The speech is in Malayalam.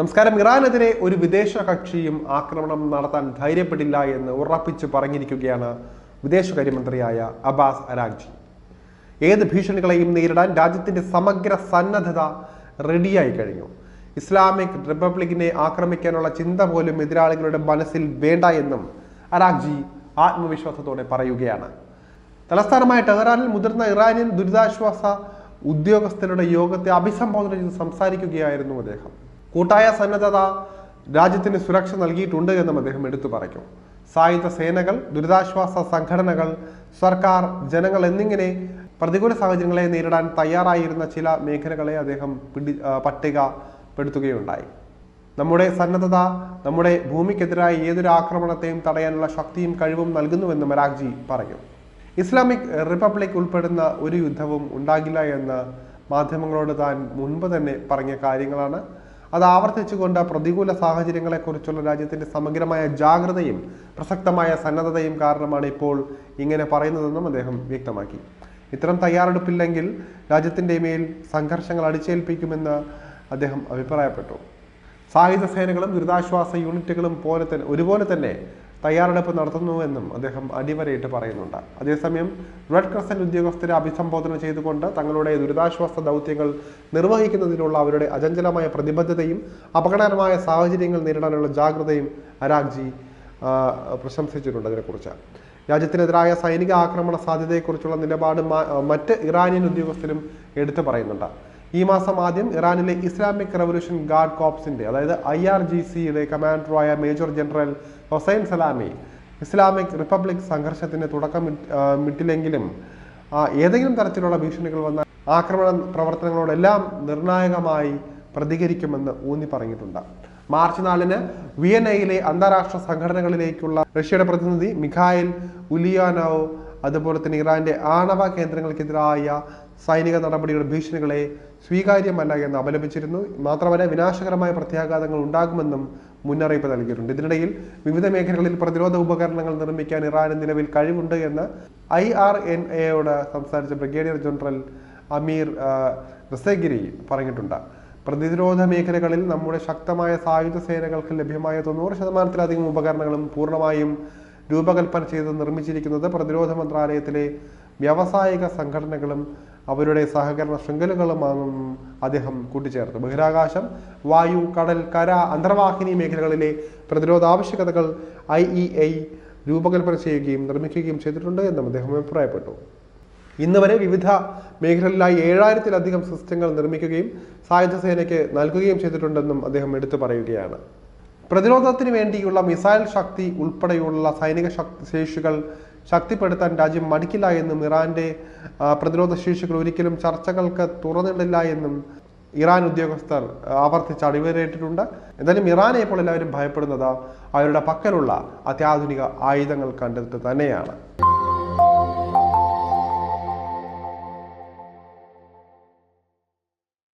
നമസ്കാരം. ഇറാനെതിരെ ഒരു വിദേശ കക്ഷിയും ആക്രമണം നടത്താൻ ധൈര്യപ്പെടില്ല എന്ന് ഉറപ്പിച്ചു പറഞ്ഞിരിക്കുകയാണ് വിദേശകാര്യമന്ത്രിയായ അബ്ബാസ് അരാഗ്ജി. ഏത് ഭീഷണികളെയും നേരിടാൻ രാജ്യത്തിന്റെ സമഗ്ര സന്നദ്ധത റെഡിയായി കഴിഞ്ഞു. ഇസ്ലാമിക് റിപ്പബ്ലിക്കിനെ ആക്രമിക്കാനുള്ള ചിന്ത പോലും എതിരാളികളുടെ മനസ്സിൽ വേണ്ട എന്നും അരാഗ്ജി ആത്മവിശ്വാസത്തോടെ പറയുകയാണ്. തലസ്ഥാനമായ ടെഹ്റാനിൽ മുതിർന്ന ഇറാനിയൻ ദുരിതാശ്വാസ ഉദ്യോഗസ്ഥരുടെ യോഗത്തെ അഭിസംബോധന ചെയ്ത് സംസാരിക്കുകയായിരുന്നു അദ്ദേഹം. കൂട്ടായ സന്നദ്ധത രാജ്യത്തിന് സുരക്ഷ നൽകിയിട്ടുണ്ട് എന്നും അദ്ദേഹം എടുത്തു പറഞ്ഞു സായുധ സേനകൾ ദുരിതാശ്വാസ സംഘടനകൾ സർക്കാർ ജനങ്ങൾ എന്നിങ്ങനെ പ്രതികൂല സാഹചര്യങ്ങളെ നേരിടാൻ തയ്യാറായിരുന്ന ചില മേഖലകളെ അദ്ദേഹം പിടി പട്ടികപ്പെടുത്തുകയുണ്ടായി നമ്മുടെ സന്നദ്ധത നമ്മുടെ ഭൂമിക്കെതിരായ ഏതൊരു ആക്രമണത്തെയും തടയാനുള്ള ശക്തിയും കഴിവും നൽകുന്നുവെന്ന് മരാഗ്ജി പറഞ്ഞു ഇസ്ലാമിക് റിപ്പബ്ലിക് ഉൾപ്പെടുന്ന ഒരു യുദ്ധവും ഉണ്ടാകില്ല എന്ന് മാധ്യമങ്ങളോട് താൻ മുൻപ് തന്നെ പറഞ്ഞ കാര്യങ്ങളാണ്. അത് ആവർത്തിച്ചുകൊണ്ട് പ്രതികൂല സാഹചര്യങ്ങളെക്കുറിച്ചുള്ള രാജ്യത്തിന്റെ സമഗ്രമായ ജാഗ്രതയും പ്രസക്തമായ സന്നദ്ധതയും കാരണമാണ് ഇപ്പോൾ ഇങ്ങനെ പറയുന്നതെന്നും അദ്ദേഹം വ്യക്തമാക്കി. ഇത്തരം തയ്യാറെടുപ്പില്ലെങ്കിൽ രാജ്യത്തിന്റെ മേൽ സംഘർഷങ്ങൾ അടിച്ചേൽപ്പിക്കുമെന്ന് അദ്ദേഹം അഭിപ്രായപ്പെട്ടു. സായുധ സേനകളും ദുരിതാശ്വാസ യൂണിറ്റുകളും പോലെ തന്നെ ഒരുപോലെ തന്നെ തയ്യാറെടുപ്പ് നടത്തുന്നുവെന്നും അദ്ദേഹം അടിവരയിട്ട് പറയുന്നുണ്ട്. അതേസമയം റെഡ് ക്രസന്റ് ഉദ്യോഗസ്ഥരെ അഭിസംബോധന ചെയ്തുകൊണ്ട് തങ്ങളുടെ ദുരിതാശ്വാസ ദൗത്യങ്ങൾ നിർവഹിക്കുന്നതിനുള്ള അവരുടെ അചഞ്ചലമായ പ്രതിബദ്ധതയും അപകടകരമായ സാഹചര്യങ്ങൾ നേരിടാനുള്ള ജാഗ്രതയും അരാഗ്ജി പ്രശംസിച്ചിട്ടുണ്ട് അതിനെക്കുറിച്ച്. രാജ്യത്തിനെതിരായ സൈനിക ആക്രമണ സാധ്യതയെക്കുറിച്ചുള്ള നിലപാട് മറ്റ് ഇറാനിയൻ ഉദ്യോഗസ്ഥരും എടുത്തു പറയുന്നുണ്ട്. ഈ മാസം ആദ്യം ഇറാനിലെ ഇസ്ലാമിക് റവല്യൂഷൻ ഗാർഡ് കോപ്സിന്റെ അതായത് ഐ ആർ ജി സിയുടെ കമാൻഡറായ major general Hossein Salami Islamic republic സംഘർഷത്തിന് തുടക്കം മിട്ടില്ലെങ്കിലും ഏതെങ്കിലും തരത്തിലുള്ള ഭീഷണികൾ വന്ന ആക്രമണ പ്രവർത്തനങ്ങളോടെല്ലാം നിർണായകമായി പ്രതികരിക്കുമെന്ന് ഊന്നി പറഞ്ഞിട്ടുണ്ട്. മാർച്ച് നാലിന് വിയന്നയിലെ അന്താരാഷ്ട്ര സംഘടനകളിലേക്കുള്ള റഷ്യയുടെ പ്രതിനിധി മിഖായിൽ ഉലിയാനോ അതുപോലെ തന്നെ ഇറാന്റെ ആണവ കേന്ദ്രങ്ങൾക്കെതിരായ സൈനിക നടപടിയുടെ ഭീഷണികളെ സ്വീകാര്യമല്ല എന്ന് അപലപിച്ചിരുന്നു. മാത്രമല്ല വിനാശകരമായ പ്രത്യാഘാതങ്ങൾ ഉണ്ടാകുമെന്നും മുന്നറിയിപ്പ് നൽകിയിട്ടുണ്ട്. ഇതിനിടയിൽ വിവിധ മേഖലകളിൽ പ്രതിരോധ ഉപകരണങ്ങൾ നിർമ്മിക്കാൻ ഇറാന് നിലവിൽ കഴിവുണ്ട് എന്ന് ഐ ആർ എൻ എയോട് സംസാരിച്ച ബ്രിഗേഡിയർ ജനറൽ അമീർ റസഗിരി പറഞ്ഞിട്ടുണ്ട്. പ്രതിരോധ മേഖലകളിൽ നമ്മുടെ ശക്തമായ സായുധ സേനകൾക്ക് ലഭ്യമായ തൊണ്ണൂറ് ശതമാനത്തിലധികം ഉപകരണങ്ങളും പൂർണമായും രൂപകൽപ്പന ചെയ്ത് നിർമ്മിച്ചിരിക്കുന്നത് പ്രതിരോധ മന്ത്രാലയത്തിലെ വ്യാവസായിക സംഘടനകളും അവരുടെ സഹകരണ ശൃംഖലകളുമാണെന്നും അദ്ദേഹം കൂട്ടിച്ചേർത്തു ബഹിരാകാശം വായു കടൽ കര അന്തർവാഹിനി മേഖലകളിലെ പ്രതിരോധ ആവശ്യകതകൾ ഐ ഇ ഐ രൂപകൽപ്പന ചെയ്യുകയും നിർമ്മിക്കുകയും ചെയ്തിട്ടുണ്ട് എന്നും അദ്ദേഹം അഭിപ്രായപ്പെട്ടു. ഇന്ന് വരെ വിവിധ മേഖലകളിലായി ഏഴായിരത്തിലധികം സിസ്റ്റങ്ങൾ നിർമ്മിക്കുകയും സായുധ സേനയ്ക്ക് നൽകുകയും ചെയ്തിട്ടുണ്ടെന്നും അദ്ദേഹം എടുത്തു പറയുകയാണ്. പ്രതിരോധത്തിന് വേണ്ടിയുള്ള മിസൈൽ ശക്തി ഉൾപ്പെടെയുള്ള സൈനിക ശക്തി ശേഷികൾ ശക്തിപ്പെടുത്താൻ രാജ്യം മടിക്കില്ല എന്നും ഇറാന്റെ പ്രതിരോധ ശേഷികൾ ഒരിക്കലും ചർച്ചകൾക്ക് തുറന്നിടില്ല എന്നും ഇറാൻ ഉദ്യോഗസ്ഥർ ആവർത്തിച്ച് അടിവരയിട്ടിട്ടുണ്ട്. എന്തായാലും ഇറാനെ ഇപ്പോൾ എല്ലാവരും ഭയപ്പെടുന്നത് അവരുടെ പക്കലുള്ള അത്യാധുനിക ആയുധങ്ങൾ കണ്ടിട്ട് തന്നെയാണ്.